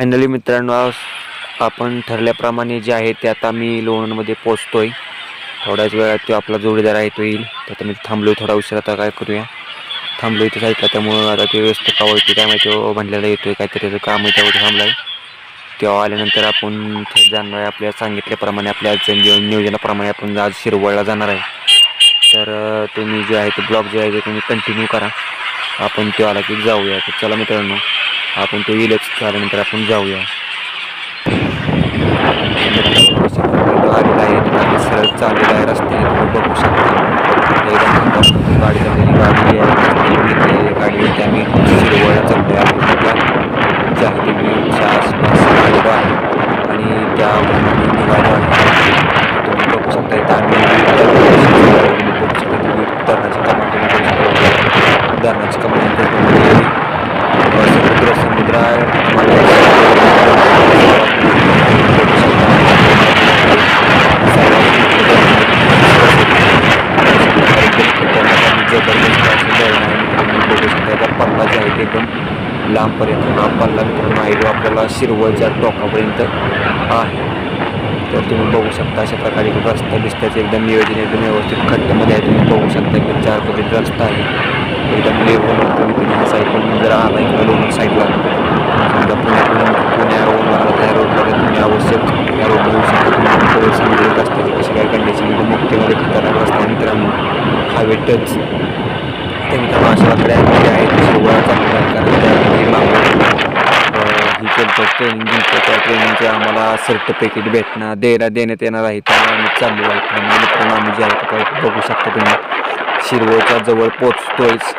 Finally मित्रांनो आपण ठरल्याप्रमाणे जे आहे ते आता मी लोणमध्ये पोचतोय थोड्याच वेळात तो आपला जोडीदार आहे तो येईल. तर आता मी थांबलो थोडा उशीर आता काय करूया. थांबलो इथं ऐकला त्यामुळं आता ते व्यस्त कावळते काय माहिती तो म्हणलेला येतोय काहीतरी त्याचं काम आहे त्यावर थांबला आहे तेव्हा आल्यानंतर आपण थेट जाणार आहे आपल्या सांगितल्याप्रमाणे आपल्या आज नियोजनाप्रमाणे आपण आज शिरवळला जाणार आहे. तर तुम्ही जे आहे ते ब्लॉग जे आहे ते तुम्ही कंटिन्यू करा. आपण तो आला की जाऊया. तर चला मित्रांनो आपण तो येईलच झाल्यानंतर आल्यानंतर आपण जाऊया. आलेला आहे गाडी सरळ चाललेला आहे रस्ते बघू शकता. एकदम गाडी चाललेली गाडी आहे गाडी घेतली आम्ही शिरवळला चाललो आहे आसपास आलेलो आहे. आणि त्या निघालो आहे. तुम्ही बघू शकता आम्ही लांबपर्यंत हा पल्ला मित्रांनो आहे जो आपल्याला शिरवळच्या टोकापर्यंत आहे तर तुम्ही बघू शकता अशा प्रकारे रस्ता बिस्त्याचं एकदम नियोजन एकदम व्यवस्थित खड्ड्यामध्ये आहे तुम्ही बघू शकता एकदम चार पद्धती रस्ता आहे एकदम लेवल ह्या जर आला साईडला त्यामध्ये मागं ही केलं ट्रेनिंग त्या ट्रेनिंगचे आम्हाला सर्टिफिकेट भेटणं द्यायला देण्यात येणार आहे. त्यामुळे आम्ही चालू आहे. मित्रांनो आम्ही जे आहे ते बघू शकता तुम्ही. शिरवळच्या जवळ पोचतोयच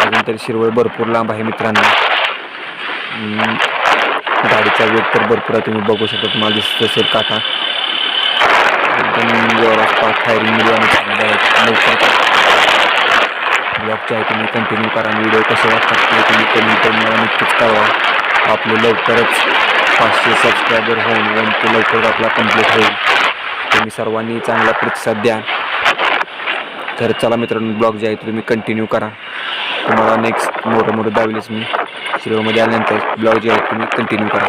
अजून तरी शिरवळ भरपूर लांब आहे मित्रांनो. गाडीचा वेग तर भरपूर आहे. तुम्ही बघू शकता तुम्हाला दिसत असेल काटा. एकदम जोरात फायरिंग आहे. आम्ही आहे तुम्ही कंटिन्यू करा. व्हिडिओ कसे वाटतात ते तुम्ही कमेंट करून मला नक्कीच कळवा. आपले लवकरच पाचशे सबस्क्रायबर होऊन वन ते लवकर आपला कंप्लीट होईल. तुम्ही सर्वांनी चांगला प्रतिसाद द्या. तर चला मित्रांनो ब्लॉग जे आहे तुम्ही कंटिन्यू करा. तुम्हाला नेक्स्ट मोठं मोठं दाविलेच मी. शिरोमध्ये आल्यानंतर ब्लॉग जे आहे तुम्ही कंटिन्यू करा.